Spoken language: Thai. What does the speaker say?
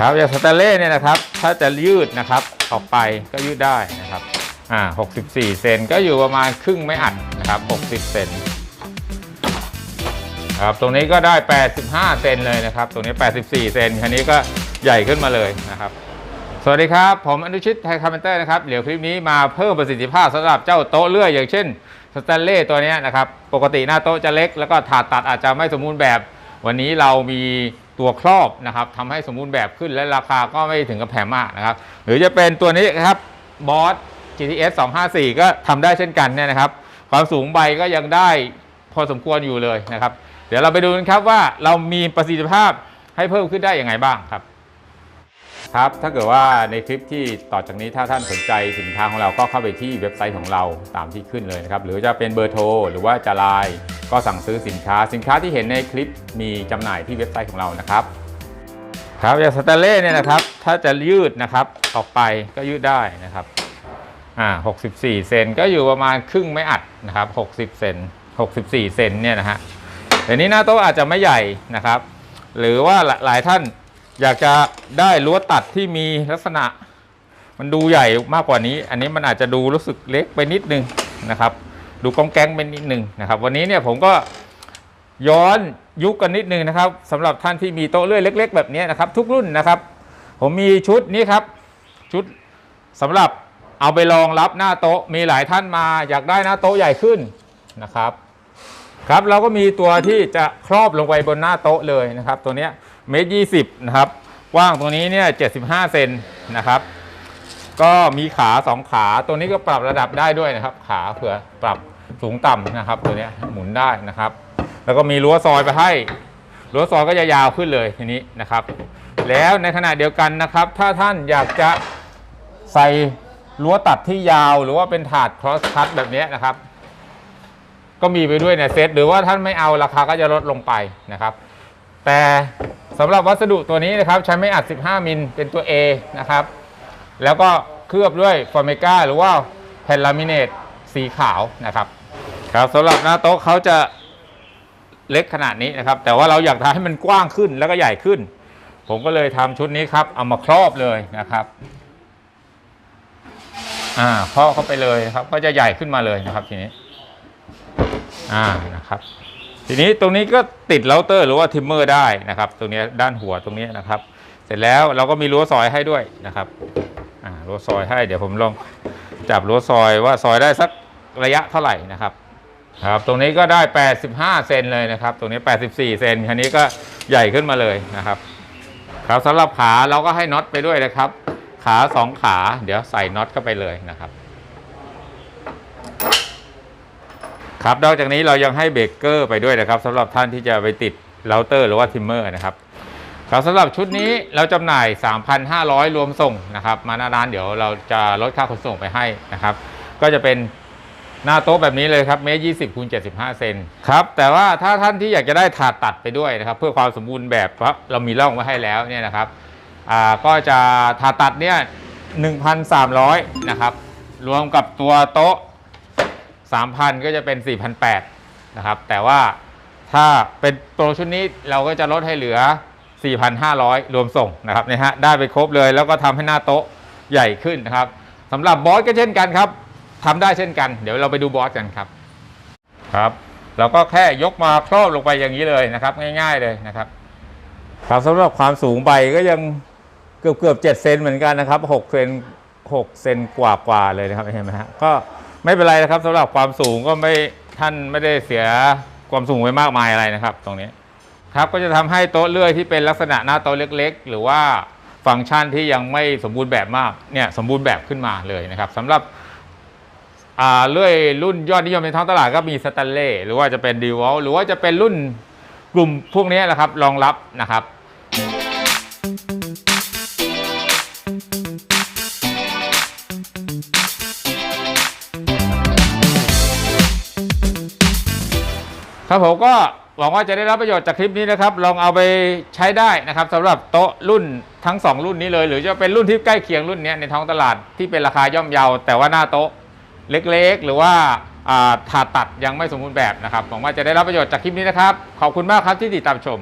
ครับอย่างสแตเล่เนี่ยนะครับ ถ้าจะยืดนะครับออกไปก็ยืดได้นะครับอ่า64 เซนก็อยู่ประมาณครึ่งไม่อัดนะครับ60 เซนครับตรงนี้ก็ได้ 85 เซนเลยนะครับ ตรงนี้ 84 เซนคันนี้ก็ใหญ่ขึ้นมาเลยนะครับ สวัสดีครับ ผมอนุชิตไทยคาร์เพนเตอร์นะครับ เดี๋ยวคลิปนี้มาเพิ่มประสิทธิภาพสำหรับเจ้าโต๊ะเลื่อยอย่างเช่นสแตนเล่ตัวนี้นะครับ ปกติหน้าโต๊ะจะเล็ก แล้วก็ถาดตัดอาจจะไม่สมบูรณ์แบบ วันนี้เรามี ตัวครอบนะครับทำให้สมบูรณ์แบบขึ้นและราคาก็ไม่ถึงกับแพงมากนะครับหรือจะเป็นตัวนี้ครับบอส GTS 254 ก็ทำได้เช่นกันเนี่ยนะครับ ความสูงใบก็ยังได้พอสมควรอยู่เลยนะครับ เดี๋ยวเราไปดูกันครับว่าเรามีประสิทธิภาพให้เพิ่มขึ้นได้อย่างไรบ้างครับ ครับถ้าเกิดว่าในคลิปที่ต่อจากนี้ถ้าท่านสนใจสินค้าของเราก็เข้าไปที่เว็บไซต์ของเราตามที่ขึ้นเลยนะครับ หรือจะเป็นเบอร์โทรหรือว่าจะไลน์ ก็สั่งซื้อสินค้าสินค้าที่เห็นในคลิปมีจำหน่ายที่เว็บไซต์ของเรานะครับ ครับอย่างสแตนเล่เนี่ยนะครับ ถ้าจะยืดนะครับออกไปก็ยืดได้นะครับอ่า64 เซนก็อยู่ประมาณครึ่งไม่อัดนะครับ 60 เซน 64 เซนเนี่ยนะฮะเดี๋ยวนี้หน้าโต๊ะอาจจะไม่ใหญ่นะครับ หรือว่าหลายท่านอยากจะได้รั้วตัดที่มีลักษณะ มันดูใหญ่มากกว่านี้ อันนี้มันอาจจะดูรู้สึกเล็กไปนิดนึงนะครับ ดูกองแกงเป็นนิดนึงนะครับ วันนี้เนี่ยผมก็ย้อนยุคกันนิดนึงนะครับสำหรับท่านที่มีโต๊ะเลื่อยเล็ก ๆ แบบนี้นะครับ ทุกรุ่นนะครับ ผมมีชุดนี้ครับ ชุดสำหรับเอาไปรองรับหน้าโต๊ะมีหลายท่านมาอยากได้หน้าโต๊ะใหญ่ขึ้นนะครับ ครับเราก็มีตัวที่จะครอบลงไปบนหน้าโต๊ะเลยนะครับ ตัวนี้เมตรยี่สิบนะครับกว้างตรงนี้เนี่ยเจ็ดสิบห้าเซนนะครับ ก็มีขาสองขาตัวนี้ก็ปรับระดับได้ด้วยนะครับ ขาเผื่อปรับ สูงต่ำนะครับ ตัวนี้หมุนได้นะครับ แล้วก็มีรั้วซอยไปให้รั้วซอยก็จะยาวขึ้นเลยทีนี้นะครับ แล้วในขณะเดียวกันนะครับ ถ้าท่านอยากจะใส่รั้วตัดที่ยาวหรือว่าเป็นถาด cross cut แบบนี้นะครับ ก็มีไปด้วยในเซตหรือว่าท่านไม่เอาราคาก็จะลดลงไปนะครับ แต่สำหรับวัสดุตัวนี้นะครับ ใช้ไม่อัด 15 มิลเป็นตัว A นะครับ แล้วก็เคลือบด้วยฟอร์เมกาหรือว่าแผ่นลามิเนตสีขาวนะครับ ครับสำหรับหน้าโต๊ะเขาจะเล็กขนาดนี้นะครับ แต่ว่าเราอยากทำให้มันกว้างขึ้นแล้วก็ใหญ่ขึ้น ผมก็เลยทำชุดนี้ครับเอามาครอบเลยนะครับอ่าครอบเข้าไปเลยครับก็จะใหญ่ขึ้นมาเลยนะครับทีนี้อ่านะครับ ทีนี้ตรงนี้ก็ติดเราเตอร์หรือว่าทิมเมอร์ได้นะครับ ตรงนี้ด้านหัวตรงนี้นะครับ เสร็จแล้วเราก็มีรั้วซอยให้ด้วยนะครับอ่ารั้วซอยให้เดี๋ยวผมลองจับรั้วซอยว่าซอยได้สักระยะเท่าไหร่นะครับ ครับ ตรงนี้ก็ได้ 85 เซนเลยนะครับ ตรงนี้ 84 เซนคันนี้ก็ใหญ่ขึ้นมาเลยนะครับ ครับสำหรับขาเราก็ให้น็อตไปด้วยนะครับ ขาสองขา เดี๋ยวใส่น็อตเข้าไปเลยนะครับ ครับนอกจากนี้เรายังให้เบรกเกอร์ไปด้วยนะครับสำหรับท่านที่จะไปติดเราเตอร์หรือว่าทิมเมอร์นะครับครับสำหรับชุดนี้เราจำหน่าย 3,500 รวมส่งนะครับ มาหน้าร้านเดี๋ยวเราจะลดค่าขนส่งไปให้นะครับ ก็จะเป็น หน้าโต๊ะแบบนี้เลยครับเมตรยี่สิบคูณเจ็ดสิบห้าเซนครับแต่ว่าถ้าท่านที่อยากจะได้ถาดตัดไปด้วยนะครับเพื่อความสมบูรณ์แบบเพราะเรามีร่องไว้ให้แล้วเนี่ยนะครับอ่าก็จะถาดตัดเนี่ย1,300นะครับรวมกับตัวโต๊ะ3,000ก็จะเป็น4,800นะครับแต่ว่าถ้าเป็นโปรชุดนี้เราก็จะลดให้เหลือ 4,500 รวมส่งนะครับนะฮะได้ไปครบเลยแล้วก็ทำให้หน้าโต๊ะใหญ่ขึ้นนะครับสำหรับบอสก็เช่นกันครับ ทำได้เช่นกัน เดี๋ยวเราไปดูบอสกันครับครับ เราก็แค่ยกมาครอบลงไปอย่างนี้เลยนะครับ ง่าย ๆเลยนะครับครับสำหรับความสูงใบก็ยังเกือบเกือบเจ็ดเซนเหมือนกันนะครับหกเซนหกเซนกว่ากว่าเลยนะครับเห็นไหมฮะก็ไม่เป็นไรนะครับสำหรับความสูงก็ไม่ท่านไม่ได้เสียความสูงไปมากมายอะไรนะครับ ตรงนี้ครับก็จะทำให้โต๊ะเลื่อยที่เป็นลักษณะหน้าโต๊ะเล็ก ๆ หรือว่าฟังก์ชันที่ยังไม่สมบูรณ์แบบมากเนี่ยสมบูรณ์แบบขึ้นมาเลยนะครับสำหรับ เลื่อยรุ่นยอดนิยมในท้องตลาดก็มีสแตนเล่หรือว่าจะเป็นดีวอลหรือว่าจะเป็นรุ่นกลุ่มพวกนี้แหละครับรองรับนะครับครับผมก็หวังว่าจะได้รับประโยชน์จากคลิปนี้นะครับ ลองเอาไปใช้ได้นะครับสำหรับโต๊ะรุ่นทั้ง 2 รุ่นนี้เลย หรือจะเป็นรุ่นที่ใกล้เคียงรุ่นนี้ในท้องตลาดที่เป็นราคาย่อมเยา แต่ว่าหน้าโต๊ะ เล็กๆ หรือว่าผ่าตัดยังไม่สมบูรณ์แบบนะครับหวังว่าจะได้รับประโยชน์จากคลิปนี้นะครับ ขอบคุณมากครับที่ติดตามชม